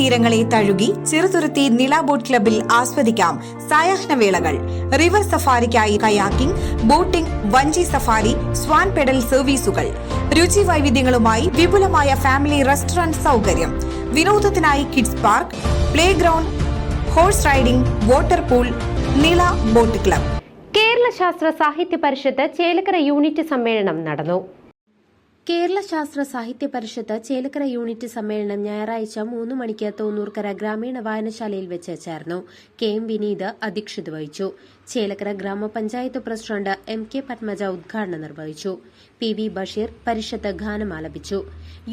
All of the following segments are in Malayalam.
തീരങ്ങളെ തഴുകി ചെറുതുരുത്തി നില ബോട്ട് ക്ലബിൽ ആസ്വദിക്കാം സായാഹ്നവേളകൾ റിവർ സഫാരിക്കായി കയാക്കിംഗ് ബോട്ടിംഗ് വഞ്ചി സഫാരി സ്വാൻ പെഡൽ സർവീസുകൾ. രുചി വൈവിധ്യങ്ങളുമായി വിപുലമായ ഫാമിലി റെസ്റ്റോറന്റ് സൗകര്യം. വിനോദത്തിനായി kids park playground horse riding water pool Nila boat club. Kerala Sasthra Sahitya Parishad Chelakkara unit സമ്മേളനം നടന്നു. കേരള ശാസ്ത്ര സാഹിത്യ പരിഷത്ത് ചേലക്കര യൂണിറ്റ് സമ്മേളനം ഞായറാഴ്ച മൂന്ന് മണിക്ക് തോന്നൂർക്കര ഗ്രാമീണ വായനശാലയിൽ വെച്ച് ചേർന്നു. കെ എം വിനീത് അധ്യക്ഷത വഹിച്ചു. ചേലക്കര ഗ്രാമപഞ്ചായത്ത് പ്രസിഡന്റ് എം കെ പത്മജ ഉദ്ഘാടനം നിർവഹിച്ചു. പി വി ബഷീർ പരിഷത്ത് ഗാനം ആലപിച്ചു.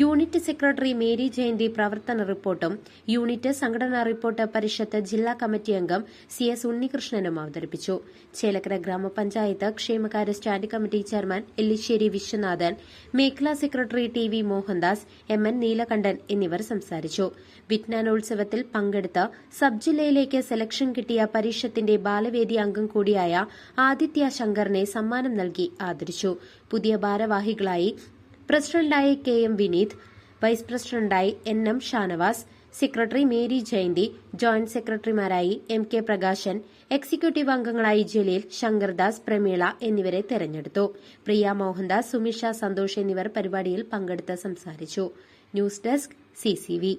യൂണിറ്റ് സെക്രട്ടറി മേരി ജയന്തി പ്രവർത്തന റിപ്പോർട്ടും യൂണിറ്റ് സംഘടനാ റിപ്പോർട്ട് പരിഷത്ത് ജില്ലാ കമ്മിറ്റി അംഗം സി എസ് ഉണ്ണികൃഷ്ണനും അവതരിപ്പിച്ചു. ചേലക്കര ഗ്രാമപഞ്ചായത്ത് ക്ഷേമകാര്യ standing committee chairman Ellissery Viswanathan മേഖലാ secretary T V Mohandas M N Neelakandan എന്നിവർ സംസാരിച്ചു. വിജ്ഞാനോത്സവത്തിൽ പങ്കെടുത്ത് സബ് ജില്ലയിലേക്ക് സെലക്ഷൻ കിട്ടിയ പരിഷത്തിന്റെ ബാലവേദി അംഗം കൂടിയായ ആദിത്യ ശങ്കറിനെ സമ്മാനം നൽകി ആദരിച്ചു. പുതിയ ഭാരവാഹികളായി പ്രസിഡന്റായ കെ എം വിനീത് വൈസ് പ്രസിഡന്റായി N M Shanavas secretary Mary Jayanthi joint സെക്രട്ടറിമാരായി M K Prakashan executive അംഗങ്ങളായി ജലീൽ ശങ്കർദാസ് പ്രമീള എന്നിവരെ തെരഞ്ഞെടുത്തു. പ്രിയ മോഹൻദാസ് സുമിഷ സന്തോഷ് എന്നിവർ പരിപാടിയിൽ പങ്കെടുത്ത് സംസാരിച്ചു. News desk CCV